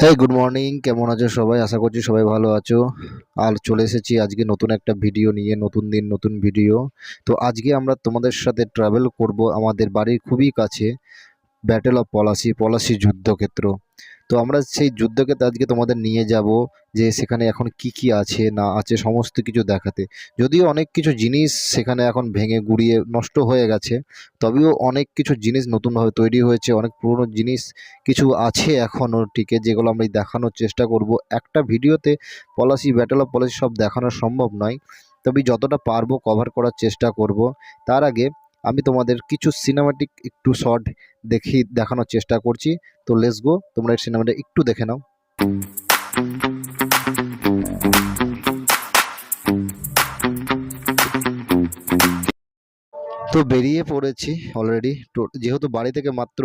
হ্যাঁ good morning কেমন আছো সবাই? আশা করছি সবাই ভালো আছো। আর চলে এসেছি আজকে নতুন একটা ভিডিও নিয়ে, নতুন দিন, নতুন ভিডিও তো আজকে আমরা তোমাদের সাথে ট্রাভেল করব আমাদের বাড়ির খুবই কাছে ব্যাটেল অফ পলাশি পলাশি যুদ্ধক্ষেত্র। তো আমরা সেই যুদ্ধকে আজকে তোমাদের নিয়ে যাব যে সেখানে এখন কি কি আছে, না আছে, সমস্ত কিছু দেখাতে। যদিও অনেক কিছু জিনিস সেখানে এখন ভেঙে গুড়িয়ে নষ্ট হয়ে গেছে, তবেও অনেক কিছু জিনিস নতুনভাবে তৈরি হয়েছে, অনেক পুরনো জিনিস কিছু আছে এখনও টিকে যেগুলো আমরা দেখানোর চেষ্টা করব। একটা ভিডিওতে পলাশি ব্যাটেল অফ পলাশি সব দেখানো সম্ভব নয়, তবে যতটা পারব কভার করার চেষ্টা করব। তার আগে আমি তোমাদের কিছু সিনেমাটিক একটু শর্ট দেখি, দেখানোর চেষ্টা করছি। তো লেস গো তোমরা এই সিনেমাটা একটু দেখে নাও। তো বেরিয়ে পড়েছি অলরেডি যেহেতু বাড়ি থেকে মাত্র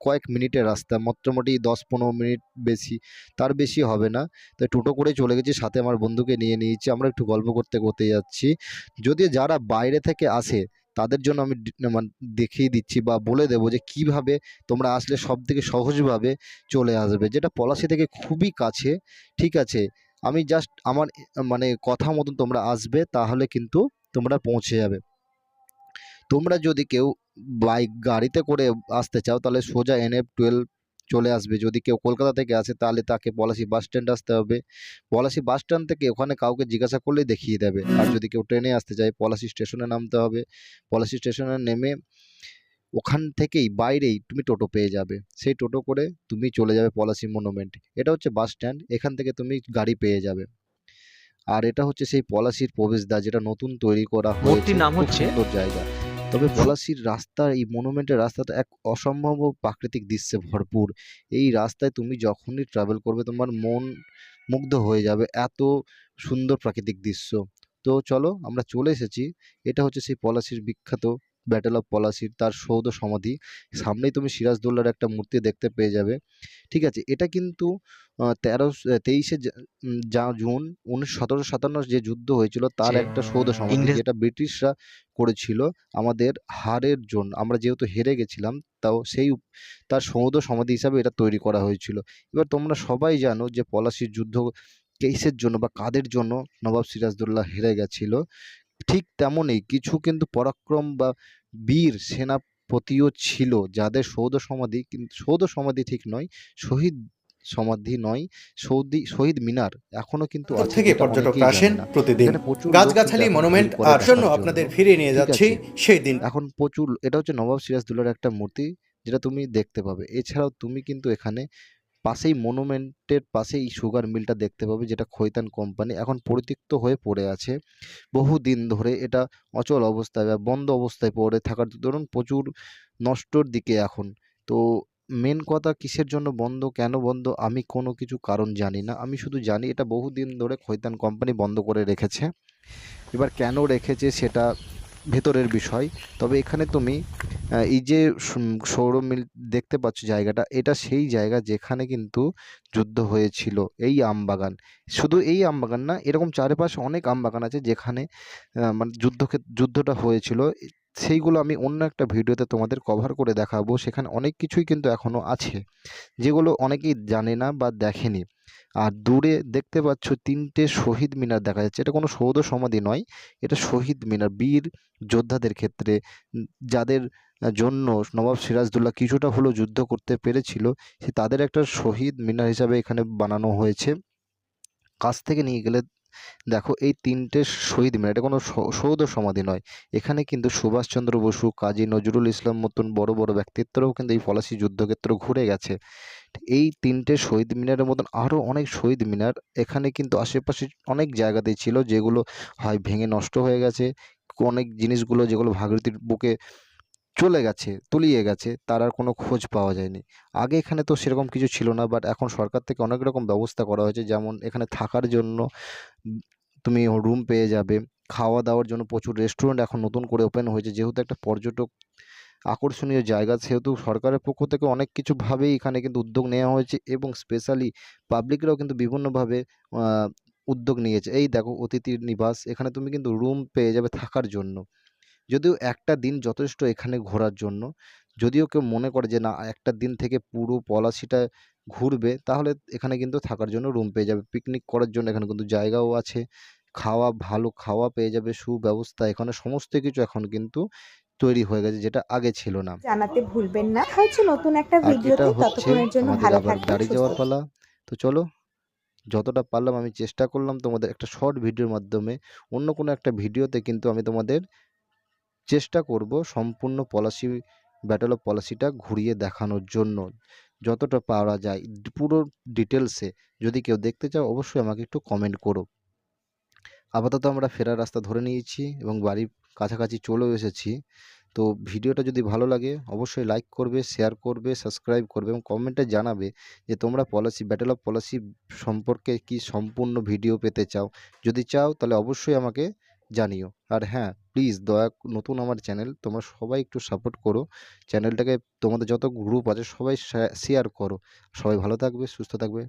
কয়েক মিনিটের রাস্তা, মোটামুটি দশ পনেরো মিনিট বেশি, তার বেশি হবে না। তো টোটো করে চলে গেছি, সাথে আমার বন্ধুকে নিয়ে নিয়েছি। আমরা একটু গল্প করতে করতে যাচ্ছি। যদি যারা বাইরে থেকে আসে তাদের জন্য আমি মানে দেখিয়ে দিচ্ছি বা বলে দেবো যে কীভাবে তোমরা আসলে সব থেকে সহজভাবে চলে আসবে। যেটা পলাশি থেকে খুবই কাছে, ঠিক আছে? আমি জাস্ট আমার মানে কথা মতন তোমরা আসবে তাহলে কিন্তু তোমরা পৌঁছে যাবে। তোমরা যদি কেউ বাইক গাড়িতে করে আসতে চাও তাহলে সোজা এন এফ টুয়েলভ চলে আসবে। যদি কেউ কলকাতা থেকে আসে তাহলে তাকে পলাশি বাস স্ট্যান্ড আসতে হবে। পলাশি বাস স্ট্যান্ড থেকে ওখানে কাউকে জিজ্ঞাসা করলেই দেখিয়ে দেবে। আর যদি কেউ ট্রেনে আসতে চায় পলাশি স্টেশনে নামতে হবে। পলাশি স্টেশনে নেমে ওখান থেকেই বাইরেই তুমি টোটো পেয়ে যাবে। সেই টোটো করে তুমি চলে যাবে পলাশি মনুমেন্ট এটা হচ্ছে বাস স্ট্যান্ড এখান থেকে তুমি গাড়ি পেয়ে যাবে। আর এটা হচ্ছে সেই পলাশির প্রবেশদ্বার যেটা নতুন তৈরি করা হয়েছে। নাম হচ্ছে সুন্দর জায়গা। তবে পলাশির রাস্তা, এই মনুমেন্টের রাস্তাটা এক অসম্ভব প্রাকৃতিক দৃশ্যে ভরপুর। এই রাস্তায় তুমি যখনই ট্রাভেল করবে, তোমার মন মুগ্ধ হয়ে যাবে এত সুন্দর প্রাকৃতিক দৃশ্য। তো চলো আমরা চলে এসেছি। এটা হচ্ছে সেই পলাশির বিখ্যাত ব্যাটেল অফ পলাশির তার সৌধ সমাধি। সামনেই তুমি সিরাজদৌল্লার একটা মূর্তি দেখতে পেয়ে যাবে। ঠিক আছে এটা কিন্তু তেরো তেইশে যা জুন উনিশ সতেরোশো সাতান্ন যে যুদ্ধ হয়েছিল তার একটা সৌধ সমাধি যেটা ব্রিটিশরা করেছিল আমাদের হারের জন্য। আমরা যেহেতু হেরে গেছিলাম তাও সেই তার সৌধ সমাধি হিসাবে এটা তৈরি করা হয়েছিল। এবার তোমরা সবাই জানো যে পলাশির যুদ্ধ কিসের জন্য বা কাদের জন্য নবাব সিরাজদৌল্লা হেরে গেছিল? ঠিক তেমনই কিছু কিন্তু পরাক্রম বা বীর সেনাপতিও ছিল যাদের সৌধ সমাধি কিন্তু সৌধ সমাধি ঠিক নয় শহীদ সমাধি নয় সৌদি শহীদ মিনার এখনও কিন্তু আছে থেকে যেটা পর্যটকরা আসেন প্রতিদিন। গাছগাছালি মনুমেন্ট আর জন্য আপনাদের ফিরে নিয়ে যাচ্ছি সেই দিন। এখন প্রচুর এটা হচ্ছে নবাব সিরাজদৌল্লার একটা মূর্তি যেটা তুমি দেখতে পাবে। এছাড়াও তুমি কিন্তু এখানে পাশেই মনুমেন্টের পাশেই সুগার মিলটা দেখতে পাবে, যেটা খৈতান কোম্পানি এখন পরিত্যক্ত হয়ে পড়ে আছে। বহু দিন ধরে এটা অচল অবস্থায় বা বন্ধ অবস্থায় পড়ে থাকার দরুন প্রচুর নষ্টর দিকে এখন। তো মেন কথা, কিসের জন্য বন্ধ, কেন বন্ধ, আমি কোনো কিছু কারণ জানি না। আমি শুধু জানি এটা বহু দিন ধরে খৈতান কোম্পানি বন্ধ করে রেখেছে। এবার কেন রেখেছে সেটা ভেতরের বিষয়। তবে এখানে তুমি এই যে সৌর মিল দেখতে পাচ্ছ জায়গাটা, এটা সেই জায়গা যেখানে কিন্তু যুদ্ধ হয়েছিল, এই আমবাগান। শুধু এই আমবাগান না, এরকম চারিপাশে অনেক আমবাগান আছে যেখানে মানে যুদ্ধ যুদ্ধটা হয়েছিল। সেইগুলো আমি অন্য একটা ভিডিওতে তোমাদের কভার করে দেখাবো, সেখানে অনেক কিছুই কিন্তু এখনও আছে, যেগুলো অনেকেই জানে না বা দেখেনি। আর দূরে দেখতে পাচ্ছ তিনটে শহীদ মিনার দেখা যাচ্ছে, এটা কোনো সৌধ সমাধি নয়, এটা শহীদ মিনার, বীর যোদ্ধাদের ক্ষেত্রে যাদের জন্য নবাব সিরাজদৌল্লা কিছুটা হলেও যুদ্ধ করতে পেরেছিল, সে তাদের একটা শহীদ মিনার হিসাবে এখানে বানানো হয়েছে। কাছ থেকে নিয়ে গেলে দেখো এই তিনটে শহীদ মিনার, এটা কোনো সৌধ সমাধি নয়। এখানে কিন্তু সুভাষচন্দ্র বসু, কাজী নজরুল ইসলাম মতন বড় বড় ব্যক্তিত্বরাও কিন্তু এই পলাশি যুদ্ধক্ষেত্র ঘুরে গেছে। এই তিনটে শহীদ মিনারের মতন আরও অনেক শহীদ মিনার এখানে কিন্তু আশেপাশে অনেক জায়গাতেই ছিল, যেগুলো হয় ভেঙে নষ্ট হয়ে গেছে। অনেক জিনিসগুলো যেগুলো ভাগীরথীর বুকে চলে গেছে, তলিয়ে গেছে, তার আর কোনো খোঁজ পাওয়া যায়নি। আগে এখানে তো সেরকম কিছু ছিল না বাট এখন সরকার থেকে অনেক রকম ব্যবস্থা করা হয়েছে। যেমন এখানে থাকার জন্য তুমি রুম পেয়ে যাবে, খাওয়া দাওয়ার জন্য প্রচুর রেস্টুরেন্ট এখন নতুন করে ওপেন হয়েছে। যেহেতু একটা পর্যটক আকর্ষণীয় জায়গা, সেহেতু সরকারের পক্ষ থেকে অনেক কিছুভাবেই এখানে কিন্তু উদ্যোগ নেওয়া হয়েছে এবং স্পেশালি পাবলিকরাও কিন্তু বিভিন্নভাবে উদ্যোগ নিয়েছে। এই দেখো, অতিথি নিবাস, এখানে তুমি কিন্তু রুম পেয়ে যাবে থাকার জন্য। যদিও একটা দিন যথেষ্ট এখানে ঘোরার জন্য যদিও কেউ মনে করে যে না একটা দিন থেকে পুরো পলাশিটা ঘুরবে তাহলে এখানে কিন্তু থাকার জন্য রুম পেয়ে যাবে। পিকনিক করার জন্য এখানে কিন্তু জায়গাও আছে খাওয়া ভালো খাওয়া পেয়ে যাবে সুব্যবস্থা এখানে সমস্ত কিছু এখন কিন্তু তৈরি হয়ে গেছে যেটা আগে ছিল না। জানাতে ভুলবেন না। হচ্ছে নতুন একটা ভিডিওতে ততক্ষণের জন্য ভালো থাকবেন বাড়ি যাওয়ার পালা। তো চলো যতটা পারলাম আমি চেষ্টা করলাম তোমাদের একটা শর্ট ভিডিওর মাধ্যমে। অন্য কোনো একটা ভিডিওতে কিন্তু আমি তোমাদের চেষ্টা করব সম্পূর্ণ পলাশি ব্যাটেল অফ পলাশিটা ঘুরিয়ে দেখানোর জন্য। যতটা পারা যায়, পুরো ডিটেলসে যদি কেউ দেখতে চাও, অবশ্যই আমাকে একটু কমেন্ট করো। আপাতত আমরা ফেরার রাস্তা ধরে নিয়েছি এবং বাড়ির কাছাকাছি চলেও এসেছি। তো ভিডিওটা যদি ভালো লাগে, অবশ্যই লাইক করবে শেয়ার করবে সাবস্ক্রাইব করবে এবং কমেন্টে জানাবে যে তোমরা পলিসি ব্যাটেল অফ পলাশি সম্পর্কে কি সম্পূর্ণ ভিডিও পেতে চাও। যদি চাও, তাহলে অবশ্যই আমাকে জানিও। আর হ্যাঁ প্লিজ দয়া নতুন আমার চ্যানেল তোমরা সবাই একটু সাপোর্ট করো। চ্যানেলটাকে তোমাদের যত গ্রুপ আছে, সবাই শেয়ার করো। সবাই ভালো থাকবে, সুস্থ থাকবে।